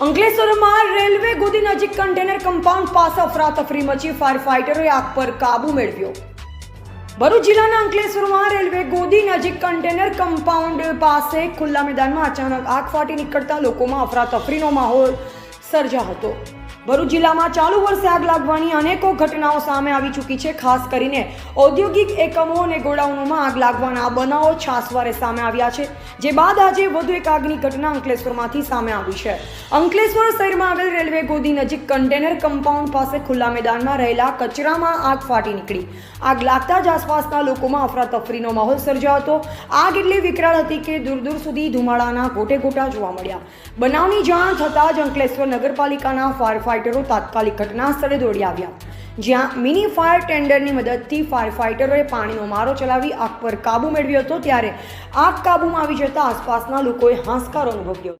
અંકલેશ્વરમાં રેલવે ગોદી નજીક container compound પાસે અફરાતફરી મચી ફાયર ફાઇટરોએ આગ પર કાબુ મેળવ્યો. ભરૂચ જિલ્લાના અંકલેશ્વરમાં રેલવે ગોદી નજીક કન્ટેનર કમ્પાઉન્ડ પાસે ખુલ્લા મેદાનમાં અચાનક આગ ફાટી નીકળતા લોકોમાં અફરાતફરીનો માહોલ સર્જા હતો. ભરૂચ જિલ્લામાં ચાલુ વર્ષે આગ લાગવાની અનેકો ઘટનાઓ સામે આવી ચૂકી છે. ખાસ કરીને ઔદ્યોગિક એકમો અને ગોડાઉનોમાં આગ લાગવાના બનાવો છાસવારે સામે આવ્યા છે. જે બાદ આજે વધુ એક આગની ઘટના અંકલેશ્વરમાંથી સામે આવી છે. અંકલેશ્વર શહેરમાં આવેલ રેલવે ગોદી નજીક કન્ટેનર કમ્પાઉન્ડ પાસે ખુલ્લા મેદાનમાં રહેલા કચરામાં આગ ફાટી નીકળી. આગ લાગતા જ આસપાસના લોકોમાં અફરાતફરીનો માહોલ સર્જાયો હતો. આગ એટલી વિકરાળ હતી કે દૂર દૂર સુધી ધુમાડાના ગોટે ગોટા જોવા મળ્યા. બનાવની જાણ થતાં જ અંકલેશ્વર નગરપાલિકાના ફાયર ફાઇટરો તાત્કાલિક ઘટના સ્થળે દોડી આવ્યા. જ્યાં મિની ફાયર ટેન્ડરની મદદથી ફાયર ફાઇટરોએ પાણીનો મારો ચલાવી આગ પર કાબુ મેળવ્યો હતો, ત્યારે આગ કાબૂમાં આવી જતા આસપાસના લોકોએ હાંસકારો અનુભવ્યો.